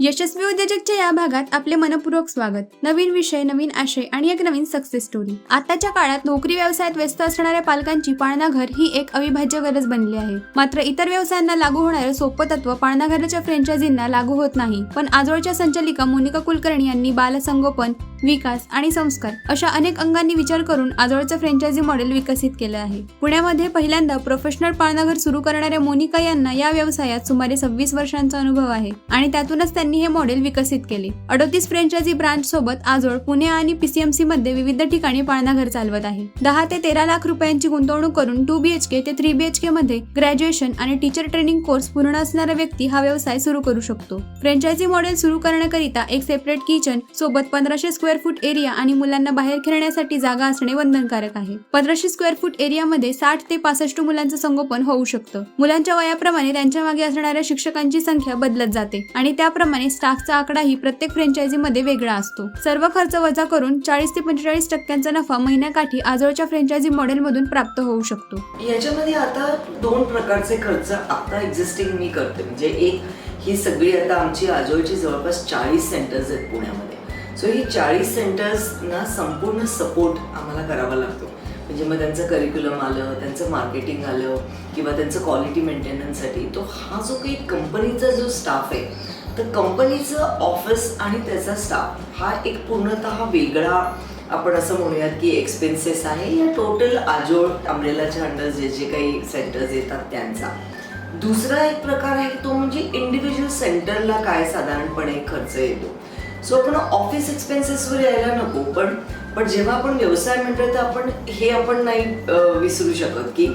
यशस्वी उद्योजकच्या या भागात आपले मनपूर्वक स्वागत. नवीन विषय नवीन आशय आणि एक नवीन सक्सेस स्टोरी आताच्या काळात नोकरी व्यवसायात व्यस्त असणाऱ्या पालकांची पाळणाघर ही एक अविभाज्य गरज बनली आहे. मात्र इतर व्यवसायांना लागू होणारे सोपं तत्व पाळणाघराच्या फ्रँचायझींना लागू होत नाही. पण आजोळच्या संचालिका मोनिका कुलकर्णी यांनी बालसंगोपन विकास आणि संस्कार अशा अनेक अंगांनी विचार करून आजोळचं फ्रँचायझी मॉडेल विकसित केलं आहे. पुण्यामध्ये पहिल्यांदा प्रोफेशनल पाळणाघर सुरू करणाऱ्या मोनिका यांना या व्यवसायात सुमारे सव्वीस वर्षांचा अनुभव आहे आणि त्यातूनच त्यांनी हे मॉडेल विकसित केले. अडोतीस फ्रँचायझी ब्रांच सोबत आजोळ पुणे आणि पीसीएमसी मध्ये विविध ठिकाणी पाळणाघर चालवत आहे. दहा ते तेरा लाख रुपयांची गुंतवणूक करून टू बीएचके ते थ्री बीएचके मध्ये ग्रॅज्युएशन आणि टीचर ट्रेनिंग कोर्स पूर्ण असणारा व्यक्ती हा व्यवसाय सुरू करू शकतो. फ्रँचायझी मॉडेल सुरू करण्याकरिता एक सेपरेट किचन सोबत पंधराशे स्क्वेअर स्क्वेअर फूट एरिया आणि मुलांना बाहेर खेळण्यासाठी जागा असणे बंधनकारक आहे. पंधराशे स्क्वेअर फूट एरियामध्ये साठ ते पासष्ट मुलांचं संगोपन होऊ शकतं. मुलांच्या वयाप्रमाणे त्यांच्या मागे असणाऱ्या शिक्षकांची संख्या बदलत जाते आणि त्याप्रमाणे स्टाफचा आकडाही प्रत्येक फ्रँचायझी मध्ये वेगळा असतो. सर्व खर्च वजा करून चाळीस ते पंचेचाळीस टक्क्यांचा नफा महिन्याकाठी आजोळच्या फ्रँचायझी मॉडेलमधून प्राप्त होऊ शकतो. याच्यामध्ये आता दोन प्रकारचे खर्च आता एक्झिस्टिंग मी करते. म्हणजे एक ही सगळी आता आमची आजोळची जवळपास चाळीस सेंटर्स आहेत पुण्यामध्ये. सो ही चाळीस सेंटर्सना संपूर्ण सपोर्ट आम्हाला करावा लागतो. म्हणजे मग त्यांचं करिक्युलम आलं त्यांचं मार्केटिंग आलं किंवा त्यांचं क्वालिटी मेंटेनन्ससाठी तो हा जो काही कंपनीचा जो स्टाफ आहे तर कंपनीचं ऑफिस आणि त्याचा स्टाफ हा एक पूर्णतः वेगळा आपण असं म्हणूयात की एक्सपेन्सेस आहे. या टोटल आजोळ अमरेलाच्या अंडर जे जे काही सेंटर्स येतात त्यांचा. दुसरा एक प्रकार आहे तो म्हणजे इंडिव्हिज्युअल सेंटरला काय साधारणपणे खर्च येतो. सो आपण ऑफिस एक्सपेन्सेसवर यायला नको पण पण जेव्हा आपण व्यवसाय म्हणतो तर आपण हे आपण नाही विसरू शकत की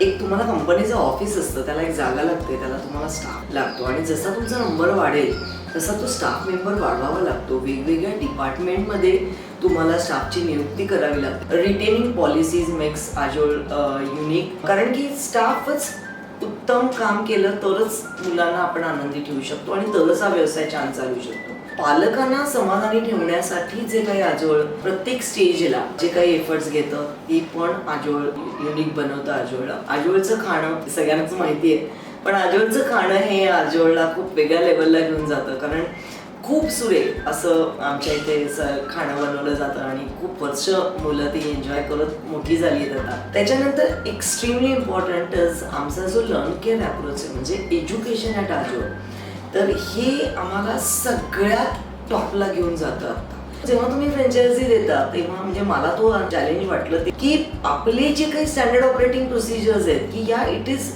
एक तुम्हाला कंपनीचं ऑफिस असतं त्याला एक जागा लागते त्याला तुम्हाला स्टाफ लागतो. आणि जसा तुमचा नंबर वाढेल तसा तो स्टाफ मेंबर वाढवावा लागतो. वेगवेगळ्या डिपार्टमेंटमध्ये तुम्हाला स्टाफची नियुक्ती करावी लागते. Retaining policies makes Aajol unique कारण की स्टाफच उत्तम काम केलं तरच मुलांना आपण आनंदी ठेवू शकतो आणि तरच हा व्यवसाय छान चालू शकतो. पालकांना समाधानी ठेवण्यासाठी जे काही आजोळ प्रत्येक स्टेजला जे काही एफर्ट्स घेतं ती पण आजोळ युनिक बनवतं आजोळला आजोळचं खाणं सगळ्यांनाच माहिती आहे पण आजोळचं खाणं हे आजोळला खूप वेगळ्या लेवलला घेऊन जातं. कारण खूप सुरेख असं आमच्या इथे खाणं बनवलं जातं आणि खूप वर्ष मुलं ती एन्जॉय करत मोठी झाली आहेत आता. त्याच्यानंतर एक्स्ट्रीमली इम्पॉर्टंट आमचा जो लर्न केअर अप्रोच आहे म्हणजे एज्युकेशन ॲट आजो तर हे आम्हाला सगळ्यात टॉपला घेऊन जातं आता. जेव्हा तुम्ही फ्रँचायझी देता तेव्हा म्हणजे मला तो चॅलेंज वाटलं ते की आपले जे काही स्टँडर्ड ऑपरेटिंग प्रोसिजर्स आहेत की या it is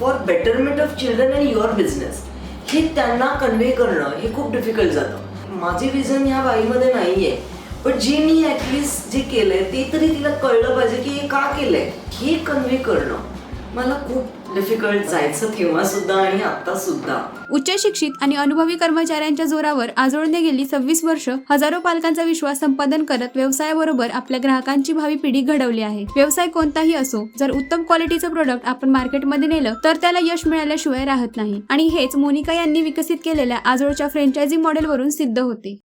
for betterment of children and your business हे त्यांना कन्व्हे करणं हे खूप डिफिकल्ट जातं. माझी विजन ह्या बाईमध्ये नाही आहे पण जे मी ॲटलिस्ट जे केलंय ते तरी तिला कळलं पाहिजे की हे का केलंय. हे कन्व्हे करणं मला खूप डिफिकल्ट जायचं तेव्हा सुद्धा आणि आता सुद्धा. उच्च शिक्षित आणि अनुभवी कर्मचाऱ्यांच्या जोरावर आजोळने गेली सव्वीस वर्ष हजारो पालकांचा विश्वास संपादन करत व्यवसायाबरोबर आपल्या ग्राहकांची भावी पिढी घडवली आहे. व्यवसाय कोणताही असो जर उत्तम क्वालिटीचं प्रोडक्ट आपण मार्केटमध्ये नेलं तर त्याला यश मिळाल्याशिवाय राहत नाही. आणि हेच मोनिका यांनी विकसित केलेल्या आजोळच्या फ्रँचायझी मॉडेलवरून सिद्ध होते.